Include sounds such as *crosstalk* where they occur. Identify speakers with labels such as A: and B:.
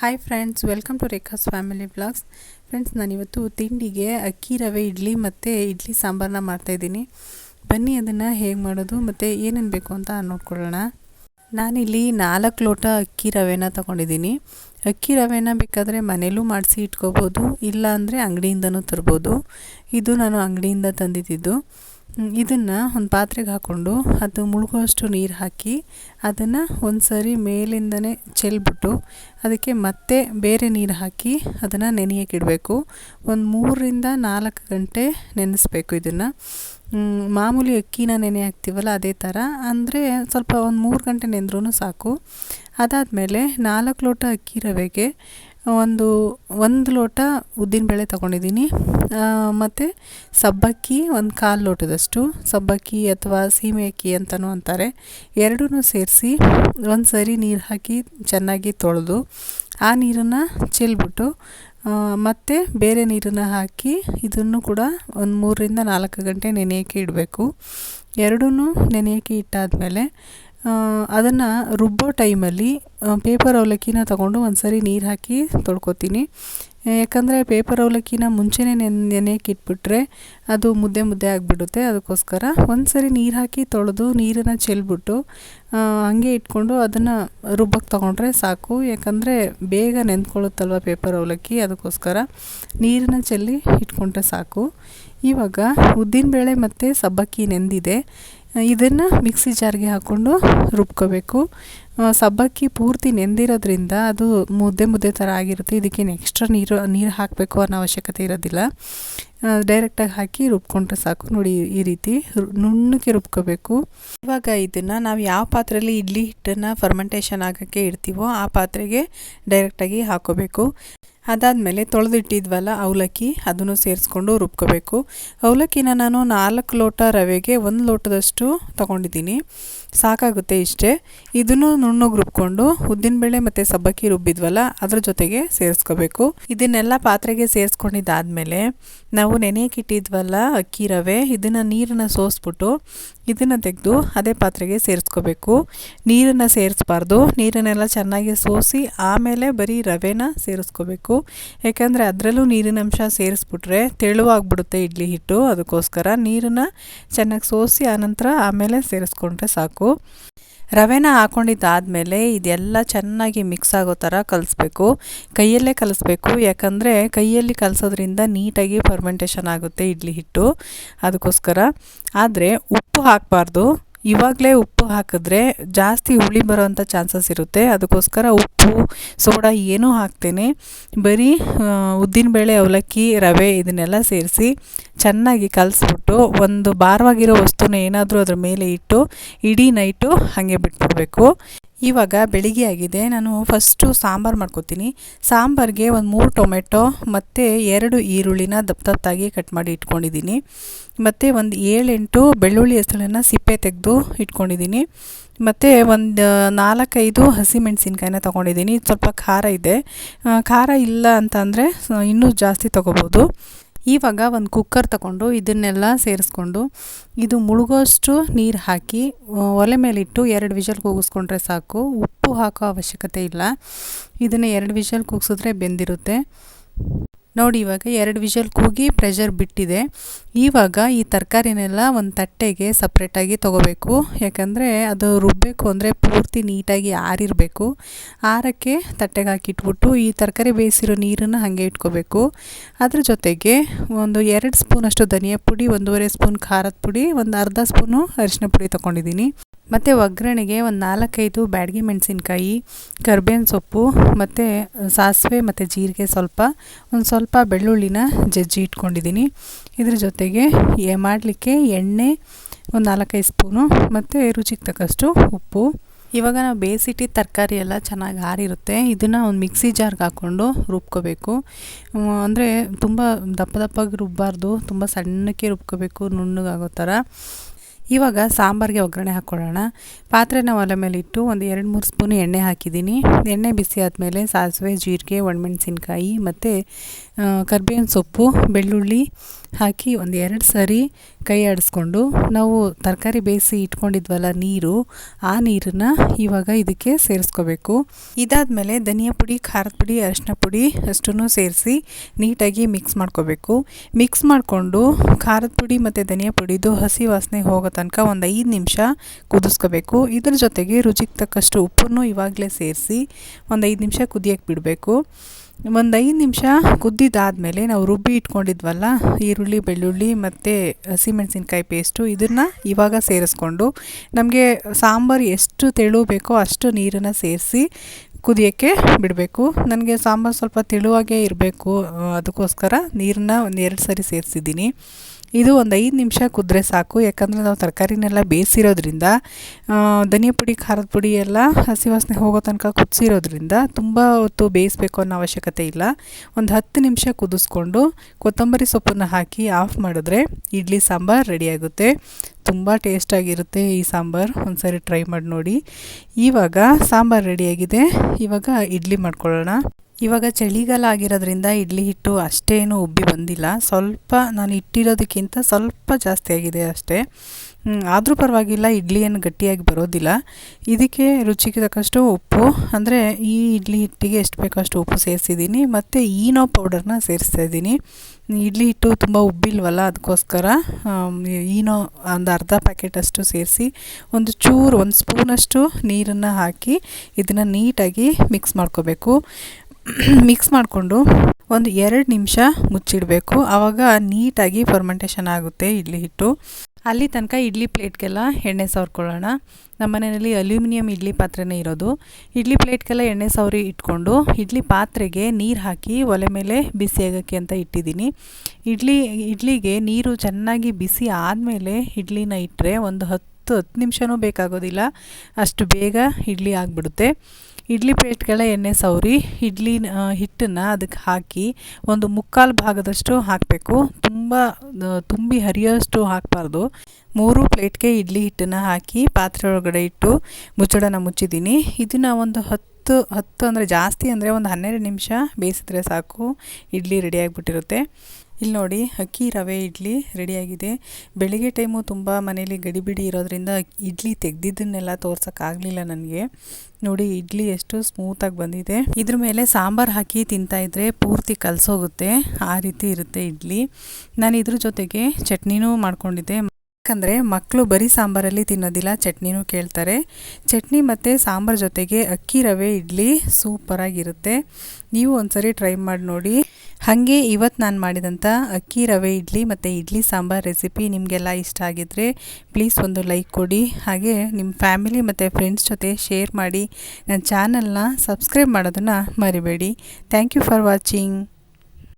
A: Hi friends welcome to Rekha's family blogs friends ನಾನಿವತ್ತು ತಿಂಡಿಗೆ ಅಕ್ಕಿ ರವೆ, ಇಡ್ಲಿ ಮತ್ತು ಇಡ್ಲಿ ಸಾಂಬಾರನ್ನ ಮಾಡ್ತಾಯಿದ್ದೀನಿ ಬನ್ನಿ ಅದನ್ನು ಹೇಗೆ ಮಾಡೋದು ಮತ್ತು ಏನೇನು ಬೇಕು ಅಂತ ನೋಡ್ಕೊಳ್ಳೋಣ. ನಾನಿಲ್ಲಿ ನಾಲ್ಕು ಲೋಟ ಅಕ್ಕಿ ರವೆನ ತೊಗೊಂಡಿದ್ದೀನಿ. ಅಕ್ಕಿ ರವೆನ ಬೇಕಾದರೆ ಮನೇಲೂ ಮಾಡಿಸಿ ಇಟ್ಕೋಬೋದು ಇಲ್ಲ ಅಂದರೆ ಅಂಗಡಿಯಿಂದನೂ ತರ್ಬೋದು. ಇದು ನಾನು ಅಂಗಡಿಯಿಂದ ತಂದಿದ್ದು. ಇದನ್ನು ಒಂದು ಪಾತ್ರೆಗೆ ಹಾಕ್ಕೊಂಡು ಅದು ಮುಳುಗುವಷ್ಟು ನೀರು ಹಾಕಿ ಅದನ್ನು ಒಂದು ಸರಿ ಮೇಲಿಂದನೇ ಚೆಲ್ಬಿಟ್ಟು ಅದಕ್ಕೆ ಮತ್ತೆ ಬೇರೆ ನೀರು ಹಾಕಿ ಅದನ್ನು ನೆನೆಯೋಕೆ ಇಡಬೇಕು. ಒಂದು ಮೂರರಿಂದ ನಾಲ್ಕು ಗಂಟೆ ನೆನೆಸ್ಬೇಕು ಇದನ್ನು. ಮಾಮೂಲಿ ಅಕ್ಕಿನ ನೆನೆ ಹಾಕ್ತೀವಲ್ಲ ಅದೇ ಥರ ಅಂದರೆ ಸ್ವಲ್ಪ ಒಂದು ಮೂರು ಗಂಟೆ ನೆಂದ್ರೂ ಸಾಕು. ಅದಾದಮೇಲೆ ನಾಲ್ಕು ಲೋಟ ಅಕ್ಕಿ ರವೆಗೆ ಒಂದು ಒಂದು ಲೋಟ ಉದ್ದಿನ ಬೇಳೆ ತಗೊಂಡಿದ್ದೀನಿ. ಮತ್ತು ಸಬ್ಬಕ್ಕಿ ಒಂದು ಕಾಲು ಲೋಟದಷ್ಟು. ಸಬ್ಬಕ್ಕಿ ಅಥವಾ ಸೀಮೆ ಅಕ್ಕಿ ಅಂತಲೂ ಅಂತಾರೆ. ಎರಡೂ ಸೇರಿಸಿ ಒಂದು ಸರಿ ನೀರು ಹಾಕಿ ಚೆನ್ನಾಗಿ ತೊಳೆದು, ಆ ನೀರನ್ನು ಚೆಲ್ಬಿಟ್ಟು ಮತ್ತು ಬೇರೆ ನೀರನ್ನು ಹಾಕಿ ಇದನ್ನು ಕೂಡ ಒಂದು ಮೂರರಿಂದ ನಾಲ್ಕು ಗಂಟೆ ನೆನೆಯೋಕ್ಕೆ ಇಡಬೇಕು. ಎರಡೂ ನೆನೆಯೋಕ್ಕೆ ಇಟ್ಟಾದಮೇಲೆ ಅದನ್ನು ರುಬ್ಬೋ ಟೈಮಲ್ಲಿ ಪೇಪರ್ ಅವಲಕ್ಕಿನ ತೊಗೊಂಡು ಒಂದು ಸರಿ ನೀರು ಹಾಕಿ ತೊಳ್ಕೊತೀನಿ. ಯಾಕಂದರೆ ಪೇಪರ್ ಅವಲಕ್ಕಿನ ಮುಂಚೆನೇ ನೆನೆ, ನೆನೆಯಕ್ಕೆ ಅದು ಮುದ್ದೆ ಮುದ್ದೆ ಆಗಿಬಿಡುತ್ತೆ. ಅದಕ್ಕೋಸ್ಕರ ಒಂದು ಸರಿ ನೀರು ಹಾಕಿ ತೊಳೆದು ನೀರನ್ನು ಚೆಲ್ಬಿಟ್ಟು ಹಂಗೆ ಇಟ್ಕೊಂಡು ಅದನ್ನು ರುಬ್ಬಕ್ಕೆ ತೊಗೊಂಡ್ರೆ ಸಾಕು. ಯಾಕಂದರೆ ಬೇಗ ನೆಂದ್ಕೊಳ್ಳುತ್ತಲ್ವ ಪೇಪರ್ ಅವಲಕ್ಕಿ? ಅದಕ್ಕೋಸ್ಕರ ನೀರನ್ನು ಚೆಲ್ಲಿ ಇಟ್ಕೊಂಡ್ರೆ ಸಾಕು. ಇವಾಗ ಉದ್ದಿನಬೇಳೆ ಮತ್ತು ಸಬ್ಬಕ್ಕಿ ನೆಂದಿದೆ. ಇದನ್ನು ಮಿಕ್ಸಿ ಜಾರ್ಗೆ ಹಾಕ್ಕೊಂಡು ರುಬ್ಕೋಬೇಕು. ಸಬ್ಬಕ್ಕಿ ಪೂರ್ತಿ ನೆಂದಿರೋದ್ರಿಂದ ಅದು ಮುದ್ದೆ ಮುದ್ದೆ ಥರ ಆಗಿರುತ್ತೆ. ಇದಕ್ಕೇನು ಎಕ್ಸ್ಟ್ರಾ ನೀರು ನೀರು ಹಾಕಬೇಕು ಅನ್ನೋ ಅವಶ್ಯಕತೆ ಇರೋದಿಲ್ಲ. ಡೈರೆಕ್ಟಾಗಿ ಹಾಕಿ ರುಬ್ಕೊಂಡ್ರೆ ಸಾಕು. ನೋಡಿ ಈ ರೀತಿ ನುಣ್ಣಗೆ ರುಬ್ಕೋಬೇಕು. ಇವಾಗ ಇದನ್ನು ನಾವು ಯಾವ ಪಾತ್ರೆಯಲ್ಲಿ ಇಡ್ಲಿ ಹಿಟ್ಟನ್ನು ಫರ್ಮೆಂಟೇಷನ್ ಆಗೋಕ್ಕೆ ಇಡ್ತೀವೋ ಆ ಪಾತ್ರೆಗೆ ಡೈರೆಕ್ಟಾಗಿ ಹಾಕೋಬೇಕು. ಅದಾದಮೇಲೆ ತೊಳೆದಿಟ್ಟಿದ್ವಲ್ಲ ಅವಲಕ್ಕಿ ಅದನ್ನು ಸೇರಿಸ್ಕೊಂಡು ರುಬ್ಕೋಬೇಕು. ಅವಲಕ್ಕಿನ ನಾನು ನಾಲ್ಕು ಲೋಟ ರವೆಗೆ ಒಂದು ಲೋಟದಷ್ಟು ತೊಗೊಂಡಿದ್ದೀನಿ. ಸಾಕಾಗುತ್ತೆ ಇಷ್ಟೇ. ಇದನ್ನು ನುಣ್ಣಗೆ ರುಬ್ಕೊಂಡು ಉದ್ದಿನಬೇಳೆ ಮತ್ತು ಸಬ್ಬಕ್ಕಿ ರುಬ್ಬಿದ್ವಲ್ಲ, ಅದ್ರ ಜೊತೆಗೆ ಸೇರಿಸ್ಕೋಬೇಕು. ಇದನ್ನೆಲ್ಲ ಪಾತ್ರೆಗೆ ಸೇರಿಸ್ಕೊಂಡಿದ್ದಾದಮೇಲೆ ನಾವು ನೆನೆಯಕ್ಕಿಟ್ಟಿದ್ವಲ್ಲ ಅಕ್ಕಿ ರವೆ, ಇದನ್ನು ನೀರನ್ನು ಸೋಸ್ಬಿಟ್ಟು ಇದನ್ನು ತೆಗೆದು ಅದೇ ಪಾತ್ರೆಗೆ ಸೇರಿಸ್ಕೋಬೇಕು. ನೀರನ್ನು ಸೇರಿಸ್ಬಾರ್ದು. ನೀರನ್ನೆಲ್ಲ ಚೆನ್ನಾಗಿ ಸೋಸಿ ಆಮೇಲೆ ಬರೀ ರವೆನ ಸೇರಿಸ್ಕೋಬೇಕು. ಯಾಕಂದರೆ ಅದರಲ್ಲೂ ನೀರಿನ ಅಂಶ ಸೇರಿಸ್ಬಿಟ್ರೆ ತೆಳುವಾಗ್ಬಿಡುತ್ತೆ ಇಡ್ಲಿ ಹಿಟ್ಟು. ಅದಕ್ಕೋಸ್ಕರ ನೀರನ್ನು ಚೆನ್ನಾಗಿ ಸೋಸಿ ಆನಂತರ ಆಮೇಲೆ ಸೇರಿಸ್ಕೊಂಡ್ರೆ ಸಾಕು. ರವೆನ ಹಾಕೊಂಡಿದ್ದಾದಮೇಲೆ ಇದೆಲ್ಲ ಚೆನ್ನಾಗಿ ಮಿಕ್ಸ್ ಆಗೋ ಥರ ಕಲಿಸ್ಬೇಕು. ಕೈಯಲ್ಲೇ ಕಲಿಸ್ಬೇಕು, ಯಾಕಂದರೆ ಕೈಯಲ್ಲಿ ಕಲಿಸೋದ್ರಿಂದ ನೀಟಾಗಿ ಫರ್ಮೆಂಟೇಷನ್ ಆಗುತ್ತೆ ಇಡ್ಲಿ ಹಿಟ್ಟು. ಅದಕ್ಕೋಸ್ಕರ. ಆದರೆ ಉಪ್ಪು ಹಾಕಬಾರ್ದು. ಇವಾಗಲೇ ಉಪ್ಪು ಹಾಕಿದ್ರೆ ಜಾಸ್ತಿ ಹುಳಿ ಬರೋವಂಥ ಚಾನ್ಸಸ್ ಇರುತ್ತೆ. ಅದಕ್ಕೋಸ್ಕರ ಉಪ್ಪು, ಸೋಡಾ ಏನೂ ಹಾಕ್ತೇನೆ. ಬರೀ ಉದ್ದಿನಬೇಳೆ, ಅವಲಕ್ಕಿ, ರವೆ ಇದನ್ನೆಲ್ಲ ಸೇರಿಸಿ ಚೆನ್ನಾಗಿ ಕಲಿಸ್ಬಿಟ್ಟು ಒಂದು ಭಾರವಾಗಿರೋ ವಸ್ತುನ ಏನಾದರೂ ಅದ್ರ ಮೇಲೆ ಇಟ್ಟು, ಇಡೀ ನೈಟು ಹಾಗೆ ಬಿಟ್ಬಿಡಬೇಕು. ಇವಾಗ ಬೆಳಿಗ್ಗೆ ಆಗಿದೆ. ನಾನು ಫಸ್ಟು ಸಾಂಬಾರು ಮಾಡ್ಕೊತೀನಿ. ಸಾಂಬಾರಿಗೆ ಒಂದು ಮೂರು ಟೊಮೆಟೊ, ಮತ್ತು ಎರಡು ಈರುಳ್ಳಿನ ದಪ್ಪ ದಪ್ಪಾಗಿ ಕಟ್ ಮಾಡಿ ಇಟ್ಕೊಂಡಿದ್ದೀನಿ. ಮತ್ತು ಒಂದು ಏಳೆಂಟು ಬೆಳ್ಳುಳ್ಳಿ ಹೆಸಳನ್ನು ಸಿಪ್ಪೆ ತೆಗೆದು ಇಟ್ಕೊಂಡಿದ್ದೀನಿ. ಮತ್ತು ಒಂದು ನಾಲ್ಕೈದು ಹಸಿಮೆಣ್ಸಿನ್ಕಾಯಿನ ತೊಗೊಂಡಿದ್ದೀನಿ. ಸ್ವಲ್ಪ ಖಾರ ಇದೆ. ಖಾರ ಇಲ್ಲ ಅಂತಂದರೆ ಇನ್ನೂ ಜಾಸ್ತಿ ತೊಗೋಬೋದು. ಇವಾಗ ಒಂದು ಕುಕ್ಕರ್ ತಗೊಂಡು ಇದನ್ನೆಲ್ಲ ಸೇರಿಸ್ಕೊಂಡು ಇದು ಮುಳುಗೋಷ್ಟು ನೀರು ಹಾಕಿ ಒಲೆ ಮೇಲಿಟ್ಟು ಎರಡು ವಿಷಲ್ ಕೂಗಿಸ್ಕೊಂಡ್ರೆ ಸಾಕು. ಉಪ್ಪು ಹಾಕೋ ಅವಶ್ಯಕತೆ ಇಲ್ಲ. ಇದನ್ನು ಎರಡು ವಿಷಲ್ ಕೂಗಿಸಿದ್ರೆ ಬೆಂದಿರುತ್ತೆ. ನೋಡಿ, ಇವಾಗ ಎರಡು ವಿಷಲ್ ಕೂಗಿ ಪ್ರೆಷರ್ ಬಿಟ್ಟಿದೆ. ಇವಾಗ ಈ ತರಕಾರಿನೆಲ್ಲ ಒಂದು ತಟ್ಟೆಗೆ ಸಪ್ರೇಟಾಗಿ ತೊಗೋಬೇಕು. ಯಾಕಂದರೆ ಅದು ರುಬ್ಬಬೇಕು ಅಂದರೆ ಪೂರ್ತಿ ನೀಟಾಗಿ ಆರಿರಬೇಕು. ಆರಕ್ಕೆ ತಟ್ಟೆಗೆ ಹಾಕಿಟ್ಬಿಟ್ಟು ಈ ತರಕಾರಿ ಬೇಯಿಸಿರೋ ನೀರನ್ನು ಹಾಗೆ ಇಟ್ಕೋಬೇಕು. ಅದ್ರ ಜೊತೆಗೆ ಒಂದು ಎರಡು ಸ್ಪೂನಷ್ಟು ಧನಿಯಾ ಪುಡಿ, ಒಂದೂವರೆ ಸ್ಪೂನ್ ಖಾರದ ಪುಡಿ, ಒಂದು ಅರ್ಧ ಸ್ಪೂನು ಅರಿಶಿನ ಪುಡಿ ತೊಗೊಂಡಿದ್ದೀನಿ. ಮತ್ತು ಒಗ್ಗರಣೆಗೆ ಒಂದು ನಾಲ್ಕೈದು ಬ್ಯಾಡಗಿ ಮೆಣಸಿನ್ಕಾಯಿ, ಕರ್ಬೇವಿನ ಸೊಪ್ಪು, ಮತ್ತು ಸಾಸಿವೆ ಮತ್ತು ಜೀರಿಗೆ ಸ್ವಲ್ಪ, ಒಂದು ಸ್ವಲ್ಪ ಬೆಳ್ಳುಳ್ಳಿನ ಜಜ್ಜಿ ಇಟ್ಕೊಂಡಿದ್ದೀನಿ ಇದ್ರ ಜೊತೆಗೆ ಎ, ಮಾಡಲಿಕ್ಕೆ ಎಣ್ಣೆ, ಒಂದು ನಾಲ್ಕೈದು ಸ್ಪೂನು, ಮತ್ತು ರುಚಿಗೆ ತಕ್ಕಷ್ಟು ಉಪ್ಪು. ಇವಾಗ ನಾವು ಬೇಯಿಸಿಟ್ಟಿದ್ದ ತರಕಾರಿ ಎಲ್ಲ ಚೆನ್ನಾಗಿ ಆರಿರುತ್ತೆ. ಇದನ್ನು ಒಂದು ಮಿಕ್ಸಿ ಜಾರ್ಗೆ ಹಾಕ್ಕೊಂಡು ರುಬ್ಕೋಬೇಕು. ಅಂದರೆ ತುಂಬ ದಪ್ಪ ದಪ್ಪಾಗಿ ರುಬ್ಬಾರ್ದು, ತುಂಬ ಸಣ್ಣಕ್ಕೆ ರುಬ್ಕೋಬೇಕು, ನುಣ್ಣಗಾಗೋ ಥರ. ಇವಾಗ ಸಾಂಬಾರಿಗೆ ಒಗ್ಗರಣೆ ಹಾಕ್ಕೊಳ್ಳೋಣ. ಪಾತ್ರೆನ ಒಲೆ ಮೇಲೆ ಇಟ್ಟು ಒಂದು ಎರಡು ಮೂರು ಸ್ಪೂನ್ ಎಣ್ಣೆ ಹಾಕಿದ್ದೀನಿ. ಎಣ್ಣೆ ಬಿಸಿ ಆದಮೇಲೆ ಸಾಸಿವೆ, ಜೀರಿಗೆ, ಒಣಮೆಣಸಿನ್ಕಾಯಿ ಮತ್ತು ಕರ್ಬೇವಿನ ಸೊಪ್ಪು, ಬೆಳ್ಳುಳ್ಳಿ ಹಾಕಿ ಒಂದು ಎರಡು ಸರಿ ಕೈ ಆಡಿಸ್ಕೊಂಡು, ನಾವು ತರಕಾರಿ ಬೇಯಿಸಿ ಇಟ್ಕೊಂಡಿದ್ವಲ್ಲ ನೀರು, ಆ ನೀರನ್ನು ಇವಾಗ ಇದಕ್ಕೆ ಸೇರಿಸ್ಕೋಬೇಕು. ಇದಾದಮೇಲೆ ಧನಿಯಾ ಪುಡಿ, ಖಾರದ ಪುಡಿ ಅರಿಶಿನ ಪುಡಿ ಅಷ್ಟನ್ನು ಸೇರಿಸಿ ನೀಟಾಗಿ ಮಿಕ್ಸ್ ಮಾಡ್ಕೋಬೇಕು. ಮಿಕ್ಸ್ ಮಾಡಿಕೊಂಡು ಖಾರದ ಪುಡಿ ಮತ್ತು ಧನಿಯಾ ಪುಡಿದು ಹಸಿ ವಾಸನೆ ಹೋಗೋ ತನಕ ಒಂದು ಐದು ನಿಮಿಷ ಕುದಿಸ್ಕೋಬೇಕು. ಇದ್ರ ಜೊತೆಗೆ ರುಚಿಗೆ ತಕ್ಕಷ್ಟು ಉಪ್ಪನ್ನು ಇವಾಗಲೇ ಸೇರಿಸಿ ಒಂದು ಐದು ನಿಮಿಷ ಕುದಿಯೋಕ್ಕೆ ಬಿಡಬೇಕು. ಒಂದು ಐದು ನಿಮಿಷ ಕುದ್ದಿದ್ದಾದಮೇಲೆ ನಾವು ರುಬ್ಬಿ ಇಟ್ಕೊಂಡಿದ್ವಲ್ಲ, ಈರುಳ್ಳಿ, ಬೆಳ್ಳುಳ್ಳಿ ಮತ್ತು ಹಸಿಮೆಣಸಿನ್ಕಾಯಿ ಪೇಸ್ಟು ಇದನ್ನು ಇವಾಗ ಸೇರಿಸ್ಕೊಂಡು ನಮಗೆ ಸಾಂಬಾರು ಎಷ್ಟು ತೆಳು ಬೇಕೋ ಅಷ್ಟು ನೀರನ್ನು ಸೇರಿಸಿ ಕುದಿಯೋಕ್ಕೆ ಬಿಡಬೇಕು. ನನಗೆ ಸಾಂಬಾರು ಸ್ವಲ್ಪ ತೆಳುವಾಗೇ ಇರಬೇಕು, ಅದಕ್ಕೋಸ್ಕರ ನೀರನ್ನ ಒಂದು ಎರಡು ಸರಿ ಸೇರಿಸಿದ್ದೀನಿ. ಇದು ಒಂದು ಐದು ನಿಮಿಷ ಕುದ್ರೆ ಸಾಕು. ಯಾಕಂದರೆ ನಾವು ತರಕಾರಿನೆಲ್ಲ ಬೇಯಿಸಿರೋದ್ರಿಂದ ಧನಿಯಾ ಪುಡಿ, ಖಾರದ ಪುಡಿ ಎಲ್ಲ ಹಸಿ ವಾಸನೆ ಹೋಗೋ ತನಕ ಕುದಿಸಿರೋದ್ರಿಂದ ತುಂಬ ಹೊತ್ತು ಬೇಯಿಸ್ಬೇಕು ಅನ್ನೋ ಅವಶ್ಯಕತೆ ಇಲ್ಲ. ಒಂದು ಹತ್ತು ನಿಮಿಷ ಕುದಿಸ್ಕೊಂಡು ಕೊತ್ತಂಬರಿ ಸೊಪ್ಪನ್ನು ಹಾಕಿ ಆಫ್ ಮಾಡಿದ್ರೆ ಇಡ್ಲಿ ಸಾಂಬಾರು ರೆಡಿಯಾಗುತ್ತೆ ತುಂಬ ಟೇಸ್ಟಾಗಿರುತ್ತೆ ಈ ಸಾಂಬಾರು. ಒಂದು ಸರಿ ಟ್ರೈ ಮಾಡಿ ನೋಡಿ. ಇವಾಗ ಸಾಂಬಾರು ರೆಡಿಯಾಗಿದೆ ಇವಾಗ ಇಡ್ಲಿ ಮಾಡ್ಕೊಳ್ಳೋಣ. ಇವಾಗ ಚಳಿಗಾಲ ಆಗಿರೋದ್ರಿಂದ ಇಡ್ಲಿ ಹಿಟ್ಟು ಅಷ್ಟೇನು ಉಬ್ಬಿ ಬಂದಿಲ್ಲ. ಸ್ವಲ್ಪ ನಾನು ಇಟ್ಟಿರೋದಕ್ಕಿಂತ ಸ್ವಲ್ಪ ಜಾಸ್ತಿ ಆಗಿದೆ ಅಷ್ಟೇ. ಆದರೂ ಪರವಾಗಿಲ್ಲ ಇಡ್ಲಿ ಗಟ್ಟಿಯಾಗಿ ಬರೋದಿಲ್ಲ. ಇದಕ್ಕೆ ರುಚಿಗೆ ತಕ್ಕಷ್ಟು ಉಪ್ಪು, ಅಂದರೆ ಈ ಇಡ್ಲಿ ಹಿಟ್ಟಿಗೆ ಎಷ್ಟು ಬೇಕೋ ಅಷ್ಟು ಉಪ್ಪು ಸೇರಿಸಿದ್ದೀನಿ, ಮತ್ತು ಈನೋ ಪೌಡರ್ನ ಸೇರಿಸ್ತಾ ಇದ್ದೀನಿ. ಇಡ್ಲಿ ಹಿಟ್ಟು ತುಂಬ ಉಬ್ಬಿಲ್ವಲ್ಲ ಅದಕ್ಕೋಸ್ಕರ ಈನೋ ಒಂದು ಅರ್ಧ ಪ್ಯಾಕೆಟಷ್ಟು ಸೇರಿಸಿ, ಒಂದು ಚೂರು, ಒಂದು ಸ್ಪೂನಷ್ಟು ನೀರನ್ನು ಹಾಕಿ ಇದನ್ನು ನೀಟಾಗಿ ಮಿಕ್ಸ್ ಮಾಡ್ಕೋಬೇಕು. *clears throat* ಮಿಕ್ಸ್ ಮಾಡಿಕೊಂಡು ಒಂದು ಎರಡು ನಿಮಿಷ ಮುಚ್ಚಿಡಬೇಕು. ಆವಾಗ ನೀಟಾಗಿ ಫರ್ಮೆಂಟೇಷನ್ ಆಗುತ್ತೆ ಇಡ್ಲಿ ಹಿಟ್ಟು. ಅಲ್ಲಿ ತನಕ ಇಡ್ಲಿ ಪ್ಲೇಟ್ಗೆಲ್ಲ ಎಣ್ಣೆ ಸವರ್ಕೊಳ್ಳೋಣ. ನಮ್ಮ ಮನೆಯಲ್ಲಿ ಅಲ್ಯೂಮಿನಿಯಂ ಇಡ್ಲಿ ಪಾತ್ರೆನೇ ಇರೋದು. ಇಡ್ಲಿ ಪ್ಲೇಟ್ಗೆಲ್ಲ ಎಣ್ಣೆ ಸವರಿ ಇಟ್ಕೊಂಡು ಇಡ್ಲಿ ಪಾತ್ರೆಗೆ ನೀರು ಹಾಕಿ ಒಲೆ ಮೇಲೆ ಬಿಸಿ ಆಗೋಕ್ಕೆ ಅಂತ ಇಟ್ಟಿದ್ದೀನಿ. ಇಡ್ಲಿ, ಇಡ್ಲಿಗೆ ನೀರು ಚೆನ್ನಾಗಿ ಬಿಸಿ ಆದಮೇಲೆ ಇಡ್ಲಿನ ಇಟ್ಟರೆ ಒಂದು ಹತ್ತು ಹತ್ತು ನಿಮಿಷವೂ ಬೇಕಾಗೋದಿಲ್ಲ. ಅಷ್ಟು ಬೇಗ ಇಡ್ಲಿ ಆಗಿಬಿಡುತ್ತೆ. ಇಡ್ಲಿ ಪ್ಲೇಟ್ಗಳ ಎಣ್ಣೆ ಸವರಿ, ಇಡ್ಲಿ ಹಿಟ್ಟನ್ನು ಅದಕ್ಕೆ ಹಾಕಿ ಒಂದು ಮುಕ್ಕಾಲು ಭಾಗದಷ್ಟು ಹಾಕಬೇಕು. ತುಂಬ ತುಂಬಿ ಹರಿಯೋಷ್ಟು ಹಾಕಬಾರ್ದು. ಮೂರು ಪ್ಲೇಟ್ಗೆ ಇಡ್ಲಿ ಹಿಟ್ಟನ್ನು ಹಾಕಿ ಪಾತ್ರೆ ಒಳಗಡೆ ಇಟ್ಟು ಮುಚ್ಚಳನ ಮುಚ್ಚಿದ್ದೀನಿ. ಇದನ್ನು ಒಂದು ಹತ್ತು ಹತ್ತು ಅಂದರೆ ಜಾಸ್ತಿ ಅಂದರೆ ಒಂದು ಹನ್ನೆರಡು ನಿಮಿಷ ಬೇಯಿಸಿದ್ರೆ ಸಾಕು. ಇಡ್ಲಿ ರೆಡಿಯಾಗಿಬಿಟ್ಟಿರುತ್ತೆ ಇಲ್ಲಿ ನೋಡಿ, ಅಕ್ಕಿ ರವೆ, ಇಡ್ಲಿ ರೆಡಿಯಾಗಿದೆ. ಬೆಳಿಗ್ಗೆ ಟೈಮು ತುಂಬ ಮನೇಲಿ ಗಡಿಬಿಡಿ ಇರೋದ್ರಿಂದ ಇಡ್ಲಿ ತೆಗ್ದಿದ್ದನ್ನೆಲ್ಲ ತೋರ್ಸೋಕ್ಕಾಗಲಿಲ್ಲ ನನಗೆ. ನೋಡಿ, ಇಡ್ಲಿ ಎಷ್ಟು ಸ್ಮೂತಾಗಿ ಬಂದಿದೆ. ಇದ್ರ ಮೇಲೆ ಸಾಂಬಾರು ಹಾಕಿ ತಿಂತಾಯಿದ್ರೆ ಪೂರ್ತಿ ಕಲಸೋಗುತ್ತೆ. ಆ ರೀತಿ ಇರುತ್ತೆ ಇಡ್ಲಿ. ನಾನು ಇದ್ರ ಜೊತೆಗೆ ಚಟ್ನಿನೂ ಮಾಡ್ಕೊಂಡಿದ್ದೆ. ಯಾಕಂದರೆ ಮಕ್ಕಳು ಬರೀ ಸಾಂಬಾರಲ್ಲಿ ತಿನ್ನೋದಿಲ್ಲ, ಚಟ್ನಿನೂ ಕೇಳ್ತಾರೆ. ಚಟ್ನಿ ಮತ್ತು ಸಾಂಬಾರ್ ಜೊತೆಗೆ ಅಕ್ಕಿ ರವೆ, ಇಡ್ಲಿ ಸೂಪರಾಗಿರುತ್ತೆ. ನೀವು ಒಂದ್ಸರಿ ಟ್ರೈ ಮಾಡಿ ನೋಡಿ. ಹಾಗೆ ಇವತ್ತು ನಾನು ಮಾಡಿದಂಥ ಅಕ್ಕಿ ರವೆ, ಇಡ್ಲಿ ಮತ್ತು ಇಡ್ಲಿ ಸಾಂಬಾರು ರೆಸಿಪಿ ನಿಮಗೆಲ್ಲ ಇಷ್ಟ ಆಗಿದ್ದರೆ ಪ್ಲೀಸ್ ಒಂದು ಲೈಕ್ ಕೊಡಿ. ಹಾಗೆ ನಿಮ್ಮ ಫ್ಯಾಮಿಲಿ ಮತ್ತು ಫ್ರೆಂಡ್ಸ್ ಜೊತೆ ಶೇರ್ ಮಾಡಿ. ನನ್ನ ಚಾನಲ್ನ ಸಬ್ಸ್ಕ್ರೈಬ್ ಮಾಡೋದನ್ನು ಮರಿಬೇಡಿ. Thank you for watching.